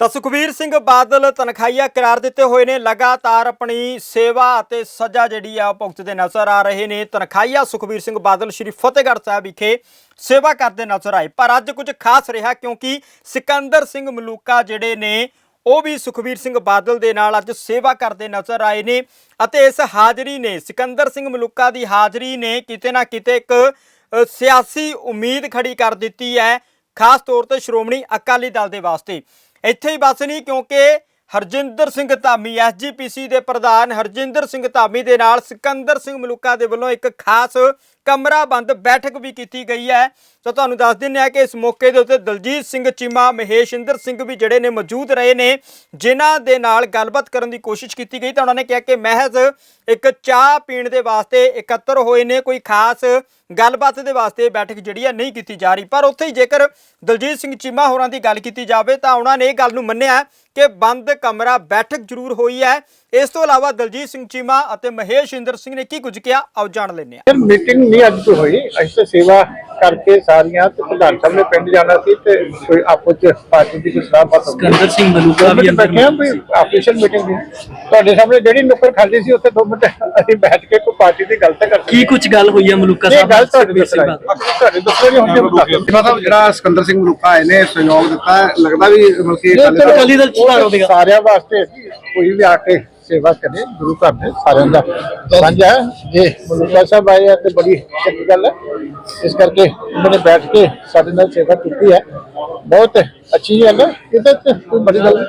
ਤਾਂ ਸੁਖਬੀਰ ਸਿੰਘ ਬਾਦਲ ਤਨਖਾਹੀਆ ਕਰਾਰ ਦਿੱਤੇ ਹੋਏ ਨੇ, ਲਗਾਤਾਰ ਆਪਣੀ ਸੇਵਾ ਅਤੇ ਸਜ਼ਾ ਜਿਹੜੀ ਆ ਉਹ ਭੁਗਤਦੇ ਨਜ਼ਰ ਆ ਰਹੇ ਨੇ। ਤਨਖਾਹੀਆ ਸੁਖਬੀਰ ਸਿੰਘ ਬਾਦਲ ਸ਼੍ਰੀ ਫਤਿਹਗੜ੍ਹ ਸਾਹਿਬ ਵਿਖੇ ਸੇਵਾ ਕਰਦੇ ਨਜ਼ਰ ਆਏ। ਪਰ ਅੱਜ ਕੁਝ ਖਾਸ ਰਿਹਾ ਕਿਉਂਕਿ ਸਿਕੰਦਰ ਸਿੰਘ ਮਲੂਕਾ ਜਿਹੜੇ ਨੇ, ਉਹ ਵੀ ਸੁਖਬੀਰ ਸਿੰਘ ਬਾਦਲ ਦੇ ਨਾਲ ਅੱਜ ਸੇਵਾ ਕਰਦੇ ਨਜ਼ਰ ਆਏ ਨੇ ਅਤੇ ਇਸ ਹਾਜ਼ਰੀ ਨੇ, ਸਿਕੰਦਰ ਸਿੰਘ ਮਲੂਕਾ ਦੀ ਹਾਜ਼ਰੀ ਨੇ ਕਿਤੇ ਨਾ ਕਿਤੇ ਇੱਕ ਸਿਆਸੀ ਉਮੀਦ ਖੜੀ ਕਰ ਦਿੱਤੀ ਹੈ, ਖਾਸ ਤੌਰ ਤੇ ਸ਼੍ਰੋਮਣੀ ਅਕਾਲੀ ਦਲ ਦੇ ਵਾਸਤੇ। ਇੱਥੇ ਹੀ ਬਸ ਨਹੀਂ ਕਿਉਂਕਿ ਹਰਜਿੰਦਰ ਸਿੰਘ ਧਾਮੀ ਐਸਜੀਪੀਸੀ ਦੇ ਪ੍ਰਧਾਨ ਹਰਜਿੰਦਰ ਸਿੰਘ ਧਾਮੀ ਦੇ ਨਾਲ ਸਿਕੰਦਰ ਸਿੰਘ ਮਲੂਕਾ ਦੇ ਵੱਲੋਂ ਇੱਕ ਖਾਸ ਕਮਰਾ ਬੰਦ ਬੈਠਕ ਵੀ ਕੀਤੀ ਗਈ ਹੈ। ਸੋ ਤੁਹਾਨੂੰ ਦੱਸ ਦਿੰਦੇ ਆ ਕਿ ਇਸ ਮੌਕੇ ਦੇ ਉੱਤੇ ਦਲਜੀਤ ਸਿੰਘ ਚੀਮਾ, ਮਹੇਸ਼ਿੰਦਰ ਸਿੰਘ ਵੀ ਜਿਹੜੇ ਨੇ ਮੌਜੂਦ ਰਹੇ ਨੇ, ਜਿਨ੍ਹਾਂ ਦੇ ਨਾਲ ਗੱਲਬਾਤ ਕਰਨ ਦੀ ਕੋਸ਼ਿਸ਼ ਕੀਤੀ ਗਈ ਤਾਂ ਉਹਨਾਂ ਨੇ ਕਿਹਾ ਕਿ ਮਹਿਜ਼ ਇੱਕ ਚਾਹ ਪੀਣ ਦੇ ਵਾਸਤੇ ਇਕੱਤਰ ਹੋਏ ਨੇ, ਕੋਈ ਖਾਸ ਗੱਲਬਾਤ ਦੇ ਵਾਸਤੇ ਬੈਠਕ ਜਿਹੜੀ ਆ ਨਹੀਂ ਕੀਤੀ ਜਾ ਰਹੀ। ਪਰ ਉੱਥੇ ਹੀ ਜੇਕਰ ਦਲਜੀਤ ਸਿੰਘ ਚੀਮਾ ਹੋਰਾਂ ਦੀ ਗੱਲ ਕੀਤੀ ਜਾਵੇ ਤਾਂ ਉਹਨਾਂ ਨੇ ਇਹ ਗੱਲ ਨੂੰ ਮੰਨਿਆ ਕਿ ਬੰਦ ਕਮਰਾ ਬੈਠਕ ਜ਼ਰੂਰ ਹੋਈ ਹੈ। ਇਸ ਤੋਂ ਇਲਾਵਾ ਦਲਜੀਤ ਸਿੰਘ ਚੀਮਾ ਅਤੇ ਮਹੇਸ਼ਿੰਦਰ ਸਿੰਘ ਨੇ ਕੀ ਕੁਝ ਕਿਹਾ? ਆਓ ਜਾਣ ਲੈਂਦੇ ਹਾਂ। ਮੀਟਿੰਗ ਨਹੀਂ ਅੱਜ ਤੋਂ ਹੋਈ। ਅਸੀਂ ਤਾਂ ਸੇਵਾ ਕਰਕੇ ਸਾਰੀਆਂ ਤੇ ਪ੍ਰਧਾਨ ਸਾਹਿਬ ਨੇ ਪਿੰਡ ਜਾਣਾ ਸੀ ਤੇ ਕੋਈ ਆਪੋ ਚ ਪਾਰਟੀ ਦੀ ਕੋਈ ਸਲਾਹ ਬਾਤ ਹੋ ਗਈ ਸਿਕੰਦਰ ਸਿੰਘ ਮਲੂਕਾ ਵੀ ਅੰਦਰ ਆਫੀਸ਼ੀਅਲ ਮੀਟਿੰਗ ਦੀ। ਤੁਹਾਡੇ ਸਾਹਮਣੇ ਜਿਹੜੀ ਨੁੱਕਰ ਖਾਲੀ ਸੀ ਉੱਥੇ ਦੋ ਮਿੰਟ ਅਸੀਂ ਬੈਠ ਕੇ ਕੋਈ ਪਾਰਟੀ ਦੀ ਗੱਲ ਤਾਂ ਕਰ ਕੀ ਕੁਝ ਗੱਲ ਹੋਈ ਹੈ ਮਲੂਕਾ ਇਹ ਸਾਹਿਬ ਗੱਲ ਨਾਲ? ਤੁਹਾਡੀ? ਤੁਹਾਡੇ ਦੱਸੋ ਨਹੀਂ ਹੁੰਦੇ ਸਿਮਾ ਸਾਹਿਬ ਜਿਹੜਾ ਸਿਕੰਦਰ ਸਿੰਘ ਮਲੂਕਾ ਆਏ ਨੇ ਸਹਿਯੋਗ ਦਿੱਤਾ ਹੈ, ਲੱਗਦਾ ਵੀ ਮਤਲਬ ਕਿ ਅਕਾਲੀ ਦਲ- ਅਕਾਲੀ ਦਲ ਸੁਧਾਰ ਹੋਵੇਗਾ। ਸਾਰਿਆਂ ਵਾਸਤੇ ਕੋਈ ਵੀ ਆ ਕੇ ਸੇਵਾ ਕਰੇ, ਗੁਰੂ ਘਰ ਦੇ ਸਾਰਿਆਂ ਦਾ। ਸਾਂਝਾ ਜੇ ਮਲੂਕਾ ਸਾਹਿਬ ਆਏ ਆ ਤੇ ਬੜੀ ਚੰਗੀ ਗੱਲ ਹੈ। ਇਸ ਕਰਕੇ ਉਹਨਾਂ ਨੇ ਬੈਠ ਕੇ ਸਾਡੇ ਨਾਲ ਸੇਵਾ ਕੀਤੀ ਹੈ। ਬਹੁਤ ਅੱਛੀ ਗੱਲ ਹੈ। ਇਹਦੇ ਤੇ ਕੋਈ ਬੜੀ ਗੱਲ